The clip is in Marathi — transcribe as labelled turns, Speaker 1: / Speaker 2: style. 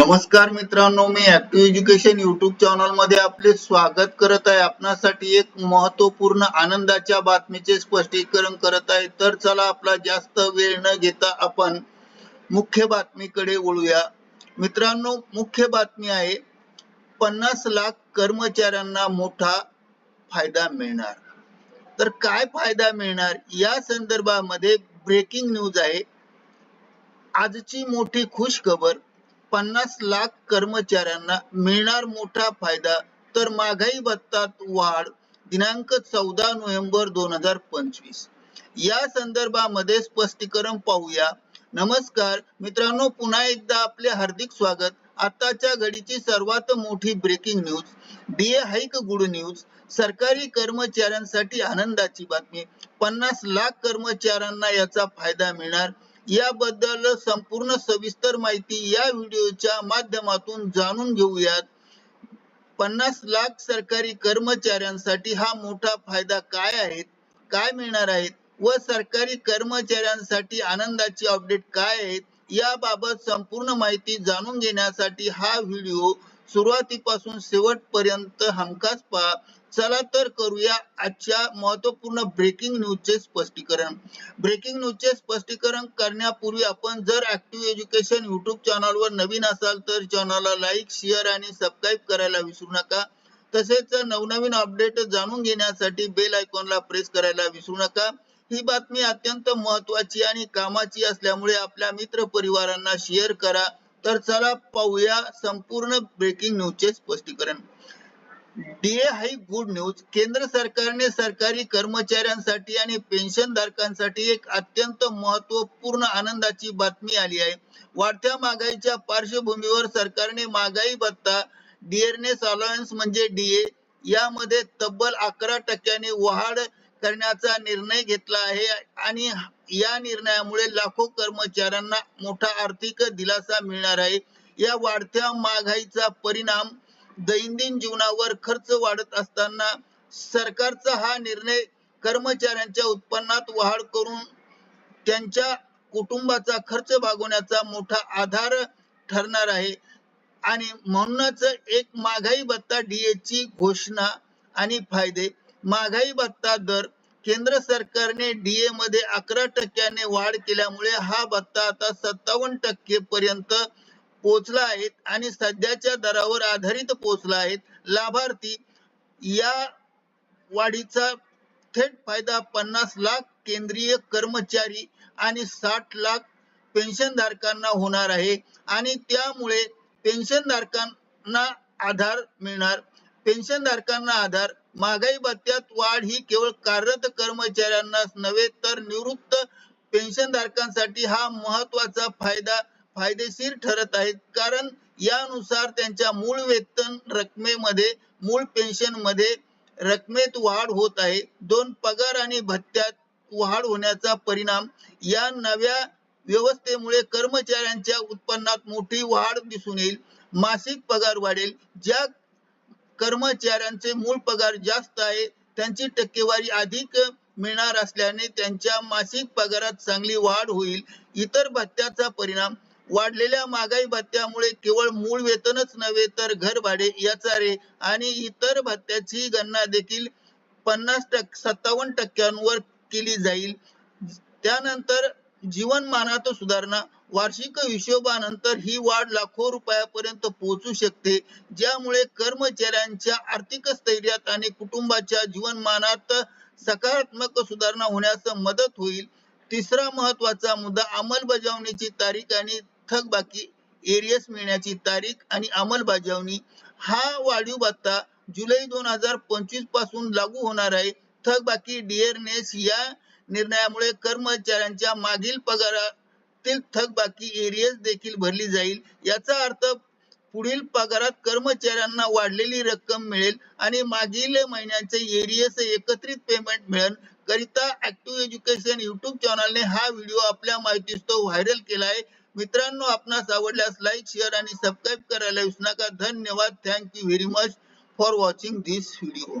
Speaker 1: नमस्कार मित्रांनो मी ऍक्टिव्ह एज्युकेशन युट्यूब चॅनलमध्ये आपले स्वागत करत आहे. आपणासाठी एक महत्त्वपूर्ण आनंदाच्या बातमीचे स्पष्टीकरण करत आहे. तर चला आपला जास्त वेळ न घेता आपण मुख्य बातमीकडे वळूया. मित्रांनो मुख्य बातमी आहे पन्नास लाख कर्मचाऱ्यांना मोठा फायदा मिळणार. तर काय फायदा मिळणार? या संदर्भामध्ये ब्रेकिंग न्यूज आहे. आजची मोठी खुश खबर पन्नास लाख कर्मचाऱ्यांना मिळणार मोठा फायदा तर महागाई भत्तात वाढ दिनांक चौदा नोव्हेंबर दोन हजार पंचवीस. या संदर्भामध्ये स्पष्टीकरण पाहूया. नमस्कार मित्रांनो पुन्हा एकदा आपले हार्दिक स्वागत. आताच्या घडीची सर्वात मोठी breaking news DA hike good news सरकारी कर्मचाऱ्यांसाठी आनंदाची बातमी. पन्नास लाख कर्मचाऱ्यांना याचा फायदा मिळणार याबद्दल संपूर्ण सविस्तर माहिती या व्हिडिओच्या माध्यमातून जाणून घेऊयात. पन्नास लाख सरकारी कर्मचाऱ्यांसाठी हा मोठा फायदा काय आहे? काय मिळणार आहेत व सरकारी कर्मचाऱ्यांसाठी आनंदाची अपडेट काय आहेत याबाबत संपूर्ण माहिती जाणून घेण्यासाठी हा व्हिडिओ सुरुवातीपासून शेवटपर्यंत हमखास पहा. चला तर करूया आजच्या महत्त्वपूर्ण ब्रेकिंग न्यूजचे स्पष्टीकरण. ब्रेकिंग न्यूजचे स्पष्टीकरण करण्यापूर्वी आपण जर ऍक्टिव्ह एज्युकेशन युट्यूब चॅनलवर नवीन असाल तर चॅनलला लाईक शेअर आणि सबस्क्राईब करायला विसरू नका. तसेच नवनवीन अपडेट जाणून घेण्यासाठी बेल आयकॉनला प्रेस करायला विसरू नका. ही बातमी अत्यंत महत्वाची आणि कामाची असल्यामुळे आपल्या मित्र परिवारांना शेअर करा. तर चला पाहूया संपूर्ण ब्रेकिंग न्यूजचे स्पष्टीकरण. DA hike good news. केंद्र सरकारने सरकारी कर्मचाऱ्यांसाठी आणि पेन्शन धारकांसाठी एक अत्यंत महत्त्वपूर्ण आनंदाची बातमी आली आहे. वाढत्या महागाईच्या पार्श्वभूमीवर सरकारने महागाई भत्ता डिअरनेस अलायन्स म्हणजे डीए यामध्ये तब्बल अकरा टक्क्याने वाढ करण्याचा निर्णय घेतला आहे आणि या निर्णयामुळे लाखो कर्मचाऱ्यांना मोठा आर्थिक दिलासा मिळणार आहे. या वाढत्या महागाईचा परिणाम दैनंदिन जीवनावर खर्च वाढत असताना सरकारचा हा निर्णय कर्मचाऱ्यांच्या उत्पन्नात वाढ करून त्यांच्या कुटुंबाचा खर्च भागवण्याचा मोठा आधार ठरणार आहे. आणि म्हणूनच एक महागाई भत्ता डीए ची घोषणा आणि फायदे. महागाई भत्ता दर केंद्र सरकारने डीए मध्ये अकरा टक्क्याने वाढ केल्यामुळे हा भत्ता आता सत्तावन्न टक्के पर्यंत पोहोचला आहेत आणि सध्याच्या दरावर आधारित पोहोचला आहेत. लाभार्थी या वाढीचा थेट फायदा पन्नास लाख केंद्रीय कर्मचारी आणि साठ लाख पेन्शन धारकांना होणार आहे आणि त्यामुळे पेन्शन धारकांना आधार मिळणार. पेन्शन धारकांना आधार महागाई भत्त्यात वाढ ही केवळ कार्यरत कर्मचाऱ्यांनाच नव्हे तर निवृत्त पेन्शन धारकांसाठी हा महत्त्वाचा फायदा फायदेशीर ठरत आहेत. कारण यानुसार त्यांच्या मूळ वेतन रकमेमध्ये मूळ पेन्शनमध्ये रकमेत वाढ होत आहे. दोन पगार आणि भत्त्यात वाढ होण्याचा परिणाम या नव्या व्यवस्थेमुळे कर्मचाऱ्यांच्या उत्पन्नात मोठी वाढ दिसून येईल. मासिक पगार वाढेल. ज्या कर्मचाऱ्यांचे मूळ पगार जास्त आहे त्यांची टक्केवारी अधिक मिळणार असल्याने त्यांच्या मासिक पगारात चांगली वाढ होईल. इतर भत्त्याचा परिणाम वाढलेल्या महागाई भत्त्यामुळे केवळ मूळ वेतनच नव्हे तर घर भाडे याचा रे आणि इतर भत्त्याची गणना देखील पन्नास टक्के सत्तावन्न टक्क्यांवर केली जाईल. त्यानंतर जीवनमानात सुधारणा वार्षिक हिशोबानंतर ही वाढ लाखो रुपयापर्यंत पोहोचू शकते ज्यामुळे कर्मचाऱ्यांच्या आर्थिक स्थैर्यात आणि कुटुंबाच्या जीवनमानात सकारात्मक सुधारणा होण्यास मदत होईल. तिसरा महत्त्वाचा मुद्दा अंमलबजावणीची तारीख आणि थकबाकी एरियस मिळण्याची तारीख आणि अंमलबजावणी हा वाढीव भत्ता जुलै दोन हजार पंचवीसपासून लागू होणार आहे. थकबाकी डिअरनेस या निर्णयामुळे कर्मचाऱ्यांच्या मागील पगारातील थकबाकी एरियस देखील भरली जाईल. याचा अर्थ पुढील पगारात कर्मचाऱ्यांना वाढलेली रक्कम मिळेल आणि मागील महिन्याचे एरियस एकत्रित पेमेंट मिळेल. करिता ऍक्टिव्ह एज्युकेशन युट्यूब चॅनलने हा व्हिडिओ आपल्या माहितीस्तव व्हायरल केला आहे. मित्रांनो आपणास आवडल्यास लाईक शेअर आणि सबस्क्राईब करायला विसरू नका. धन्यवाद. Thank you very much for watching this video